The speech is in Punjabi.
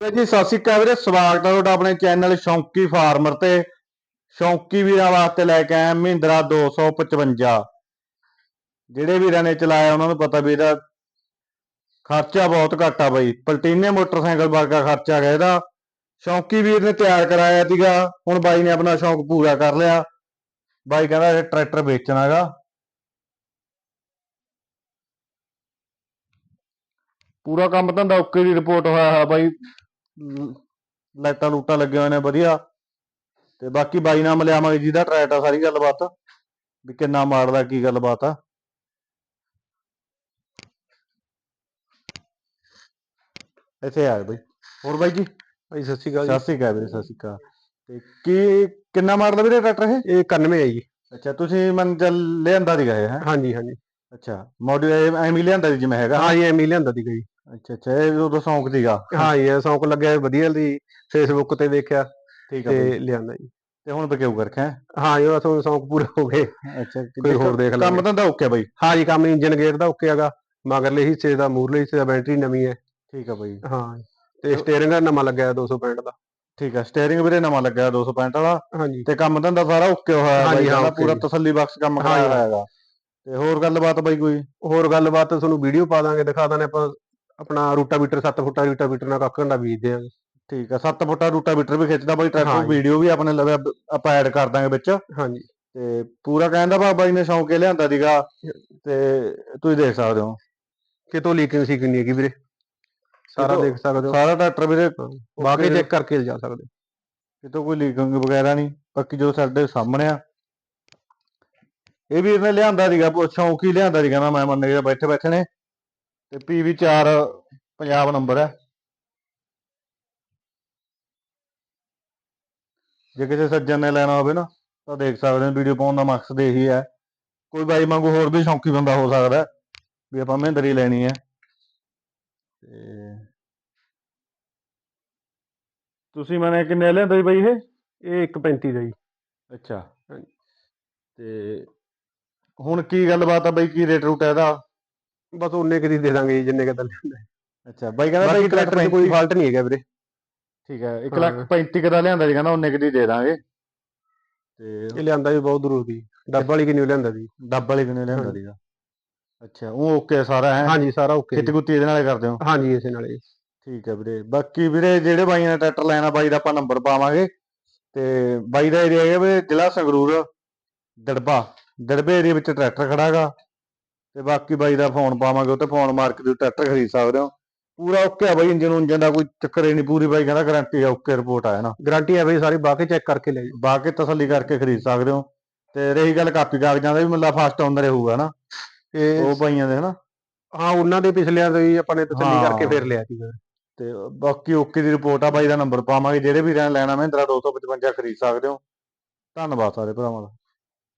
ਜੀ ਸਤਿ ਸ਼੍ਰੀ ਅਕਾਲ ਵੀਰੇ, ਸਵਾਗਤ ਹੈ ਤੁਹਾਡਾ ਆਪਣੇ ਚੈਨਲ ਸ਼ੌਂਕੀ ਫਾਰਮਰ ਤੇ। ਸ਼ੌਂਕੀ ਵੀਰਾਂ ਵਾਸਤੇ ਲੈ ਕੇ ਆਇਆ ਮਹਿੰਦਰਾ 255 ਜਿਹੜੇ ਵੀਰਾਂ ਨੇ ਚਲਾਇਆ, ਉਹਨਾਂ ਨੂੰ ਪਤਾ ਵੀ ਇਹਦਾ ਖਰਚਾ ਬਹੁਤ ਘੱਟ ਆ ਬਈ। ਪਲਟੀਨੇ ਮੋਟਰਸਾਈਕਲ ਵਰਗਾ ਖਰਚਾ ਹੈਗਾ ਇਹਦਾ। ਸ਼ੌਂਕੀ ਵੀਰ ਨੇ ਤਿਆਰ ਕਰਾਇਆ ਸੀਗਾ, ਹੁਣ ਬਾਈ ਨੇ ਆਪਣਾ ਸ਼ੌਂਕ ਪੂਰਾ ਕਰ ਲਿਆ। ਬਾਈ ਕਹਿੰਦਾ ਇਹ ਟਰੈਕਟਰ ਵੇਚਣਾਗਾ ਪੂਰਾ ਕੰਮ ਧੰਦਾ ਓਕੇ ਦੀ ਰਿਪੋਰਟ ਹੋਇਆ ਹੈ ਬਾਈ। ਲਾਈਟਾਂ ਲੂਟਾਂ ਲੱਗੇ ਹੋਏ ਨੇ ਵਧੀਆ। ਤੇ ਬਾਕੀ ਬਾਈ ਨਾਲ ਮਿਲਿਆਵਾਂਗੇ ਜਿਹਦਾ ਟਰੈਕਟ ਆ ਸਾਰੀ ਗੱਲਬਾਤ। ਵੀ ਕਿੰਨਾ ਮਾਡਲ ਕੀ ਗੱਲਬਾਤ ਆ। ਇੱਥੇ ਆ ਬਈ। ਹੋਰ ਬਾਈ ਜੀ? ਭਾਈ ਸਤਿ ਸ਼੍ਰੀ ਅਕਾਲ ਸਤਿ ਸ਼੍ਰੀ ਅਕਾਲ ਵੀਰੇ ਸਤਿ ਸ਼੍ਰੀ ਅਕਾਲ। ਤੇ ਕੀ ਕਿੰਨਾ ਮਾਡਲ ਵੀਰੇ ਟਰੈਕਟਰ ਇਹ? ਜੀ ਇਹ 91 ਹੈ ਜੀ। ਅੱਛਾ ਤੁਸੀਂ ਮਨ ਚੱਲ ਲਿਆਂਦਾ ਸੀਗਾ ਇਹ ਹੈ? ਹਾਂਜੀ ਹਾਂਜੀ। ਅੱਛਾ ਮਾਡਲ ਐਵੇਂ ਹੀ ਲਿਆਂਦਾ ਸੀ ਜਿਵੇਂ ਹੈਗਾ? ਹਾਂ ਜੀ ਐਵੇਂ ਹੀ ਲਿਆਂਦਾ ਸੀਗਾ ਜੀ। ਅੱਛਾ ਅੱਛਾ ਇਹ ਉਦੋਂ ਸ਼ੌਂਕ ਸੀਗਾ। ਹਾਂ ਜੀ ਇਹ ਸ਼ੌਂਕ ਲੱਗਿਆ ਵਧੀਆ ਦੀ ਫੇਸਬੁੱਕ ਤੇ ਦੇਖਿਆ ਠੀਕ ਆ ਤੇ ਲਿਆਂਦਾ ਜੀ। ਤੇ ਹੁਣ ਬਕਿਉ ਕਰ ਰੱਖਿਆ ਹਾਂ? ਬਸ ਹੁਣ ਸ਼ੌਂਕ ਪੂਰੇ ਹੋ ਗਏ। ਅੱਛਾ ਕੋਈ ਹੋਰ ਦੇਖ ਕੰਮ ਲਾਂਗੇ। ਧੰਦਾ ਓਕੇ ਬਾਈ? ਹਾਂ ਜੀ ਕੰਮ ਇੰਜਨ ਗੇਅਰ ਦਾ ਓਕੇ ਹੈਗਾ ਮਗਰਲੇ ਹਿੱਸੇ ਦਾ ਮੂਰਲੇ ਹਿੱਸੇ ਦਾ ਬੈਟਰੀ ਨਵੀਂ ਹੈ। ਠੀਕ ਆ ਬਾਈ। ਹਾਂ ਤੇ ਸਟੀਅਰਿੰਗ ਦਾ ਨਵਾਂ ਲੱਗਿਆ 265 ਦਾ। ਠੀਕ ਆ ਸਟੀਅਰਿੰਗ ਵੀਰੇ ਨਵਾਂ ਲੱਗਿਆ 265 ਵਾਲਾ। ਹਾਂਜੀ ਤੇ ਕੰਮ ਧੰਦਾ ਸਾਰਾ ਓਕੇ ਹੋਇਆ ਬਾਈ ਹਾਂ, okay ਪੂਰਾ। ਤਸੱਲੀ ਬਖਸ਼ ਕੰਮ ਹਾਂ, ਕਰਾਇਆ ਹਾਂ। ਹੈਗਾ। ਤੇ ਹੋਰ ਗੱਲਬਾਤ ਬਾਈ ਕੋਈ? ਹੋਰ ਗੱਲਬਾਤ ਤੁਹਾਨੂੰ ਵੀਡੀਓ ਪਾ ਦਾਂਗੇ ਦਿਖਾ ਦਾਂਗੇ ਆਪਾਂ ਆਪਣਾ ਰੂਟਾਵੀਟਰ 7 ਫੁੱਟਾ ਰੂਟਾਵੀਟਰ ਨਾਲ ਕੱਖ ਘੰਟਾ ਬੀਜ ਦਿਆਂਗੇ ਠੀਕ ਆ 7 ਫੁੱਟਾ ਰੂਟਾਵੀਟਰ ਵੀ ਖਿੱਚਦਾ ਬਾਈ ਟਰੈਕਟਰ। ਵੀਡੀਓ ਵੀ ਆਪਣੇ ਲਵੇ ਆਪਾਂ ਐਡ ਕਰ ਦਾਂਗੇ ਵਿੱਚ। ਹਾਂਜੀ। ਤੇ ਪੂਰਾ ਕਹਿੰਦਾ ਬਾ ਬਾਈ ਨੇ ਸ਼ੌਂਕ ਲਿਆਂਦਾ ਸੀਗਾ ਤੇ ਤੁਸੀਂ ਦੇਖ ਸਕਦੇ ਹੋ। ਕਿਤੋਂ ਲੀਕਿੰਗ ਸੀ ਕਿੰਨੀ ਹੈਗੀ ਵੀਰੇ? ਸਾਰਾ ਦੇਖ ਸਕਦੇ ਹੋ। ਸਾਰਾ ਟਰੈਕਟਰ ਵੀਰੇ ਬਾਕੀ okay ਚੈੱਕ ਕਰਕੇ ਜਾ ਸਕਦੇ। ਕਿਤੋਂ ਕੋਈ ਲੀਕਿੰਗ ਵਗੈਰਾ ਨਹੀਂ ਬਾਕੀ ਜੋ ਸਾਡੇ ਸਾਹਮਣੇ ਆ। ਇਹ ਵੀਰ ਨੇ ਲਿਆਂਦਾ ਸੀਗਾ ਸ਼ੌਂਕ ਹੀ ਲਿਆਂਦਾ ਸੀਗਾ ਮੈਂ ਮੰਨ ਗਿਆ ਬੈਠੇ ਬੈਠੇ ਨੇ। ਤੇ ਪੀਵੀ 4 ਪੰਜਾਬ ਨੰਬਰ ਹੈ। ਜੇ ਕਿਸੇ ਸੱਜਣ ਨੇ ਲੈਣਾ ਹੋਵੇ ਨਾ ਤਾਂ ਦੇਖ ਸਕਦੇ ਹੋ ਵੀਡੀਓ ਪਾਉਣ ਦਾ ਮਕਸਦ ਇਹੀ ਹੈ। ਕੋਈ ਬਾਈ ਵਾਂਗੂ ਹੋਰ ਵੀ ਸ਼ੌਂਕੀ ਬੰਦਾ ਹੋ ਸਕਦਾ ਹੈ, ਵੀ ਆਪਾਂ ਮਹਿੰਦਰੀ ਲੈਣੀ ਹੈ। ਤੇ ਤੁਸੀਂ ਮਨੇ ਕਿੰਨੇ ਲਿਆਂਦਾ ਸੀ ਬਾਈ ਇਹ? ਇਹ 135 ਦਾ ਜੀ। ਅੱਛਾ। ਤੇ ਹੁਣ ਕੀ ਗੱਲਬਾਤ ਆ ਬਈ? ਕੀ ਰੇਟ ਰੂਟ ਹੈ ਇਹਦਾ? ਬਸ ਉਹਨੇ ਕਦੀ ਦੇ ਦਾਂਗੇ ਜੀ, ਜਿੰਨੇ ਕਦਾ ਲਿਆਂਦਾ ਅੱਛਾ ਬਾਈ ਕਹਿੰਦਾ ਬਾਕੀ ਬਾਈ ਟਰੈਕਟਰ 'ਚ ਕੋਈ ਫਾਲਟ ਨਹੀਂ ਹੈਗਾ ਵੀਰੇ। ਠੀਕ ਹੈ 1 ਹਾਂ। ਲੱਖ 35 ਦਾ ਲਿਆਂਦਾ ਜੀ ਕਹਿੰਦਾ ਉਹਨੇ ਕਦੀ ਦੇ ਦਾਂਗੇ। ਤੇ ਇਹ ਲਿਆਂਦਾ ਵੀ ਬਹੁਤ ਦੂਰੋਂ ਦੀ। ਡੱਬ ਵਾਲੀ ਕਿੰਨੀ ਲਿਆਂਦਾ ਸੀ ਡੱਬ ਵਾਲੇ ਕਿੰਨੇ ਲਿਆਂਦਾ। ਸੀਗਾ ਅੱਛਾ ਉਹ ਓਕੇ ਸਾਰਾ ਹੈ? ਹਾਂਜੀ ਸਾਰਾ ਓਕੇ ਖਿੱਚ ਗੁੱਤੀ ਇਹਦੇ ਨਾਲੇ ਕਰਦੇ ਹੋ? ਹਾਂਜੀ ਇਸੇ ਨਾਲੇ ਠੀਕ ਹੈ ਵੀਰੇ ਬਾਕੀ ਵੀਰੇ ਜਿਹੜੇ ਬਾਈਆਂ ਨੇ ਟਰੈਕਟਰ ਲੈਣਾ ਬਾਈ ਦਾ ਆਪਾਂ ਨੰਬਰ ਪਾਵਾਂਗੇ। ਤੇ ਬਾਈ ਦਾ ਏਰੀਆ ਹੈਗਾ ਵੀਰੇ ਜ਼ਿਲ੍ਹਾ ਸੰਗਰੂਰ ਦੜਬਾ। ਦੜਬੇ ਏਰੀਆ ਵਿੱਚ ਟਰੈਕਟਰ ਖੜਾਗਾ ਤੇ ਬਾਕੀ ਬਾਈ ਦਾ ਫੋਨ ਪਾਵਾਂਗੇ ਉੱਤੇ ਫੋਨ ਮਾਰ ਕੇ ਤੁਸੀਂ ਟਰੈਕਟਰ ਖਰੀਦ ਸਕਦੇ ਹੋ। ਪੂਰਾ ਓਕੇ ਆ ਬਾਈ ਇੰਜਨ ਉਂਜਨ ਦਾ ਕੋਈ ਚੱਕਰ ਹੀ ਨਹੀਂ ਪੂਰੀ ਬਾਈ ਕਹਿੰਦਾ ਗਾਰੰਟੀ ਆ ਓਕੇ ਰਿਪੋਰਟ ਆ ਨਾ ਗਾਰੰਟੀ ਹੈ ਬਈ ਸਾਰੀ ਬਾਕੀ ਚੈੱਕ ਕਰਕੇ ਲੈ ਜਾਓ ਬਾ ਕੇ ਤਸੱਲੀ ਕਰਕੇ ਖਰੀਦ ਸਕਦੇ ਹੋ। ਤੇ ਰਹੀ ਗੱਲ ਕਾਪੀ ਕਾਗਜ਼ਾਂ ਦਾ ਵੀ ਮਤਲਬ ਫਸਟ ਆਉਂਦਾ ਰਹੂਗਾ ਨਾ। ਇਹ ਉਹ ਬਾਈਆਂ ਦੇ ਹਨਾ? ਹਾਂ ਉਹਨਾਂ ਦੇ ਪਿਛਲਿਆਂ ਤੋਂ ਹੀ ਆਪਾਂ ਨੇ ਤਸੱਲੀ ਹਾਂ। ਕਰਕੇ ਫੇਰ ਲਿਆ ਸੀਗਾ। ਤੇ ਬਾਕੀ ਓਕੇ ਦੀ ਰਿਪੋਰਟ ਆ ਬਾਈ ਦਾ ਨੰਬਰ ਪਾਵਾਂਗੇ। ਜਿਹੜੇ ਵੀ ਲੈਣਾ ਮਹਿੰਦਰਾ 255 ਖਰੀਦ ਸਕਦੇ ਹੋ। ਧੰਨਵਾਦ ਸਾਰੇ ਭਰਾਵਾਂ ਦਾ।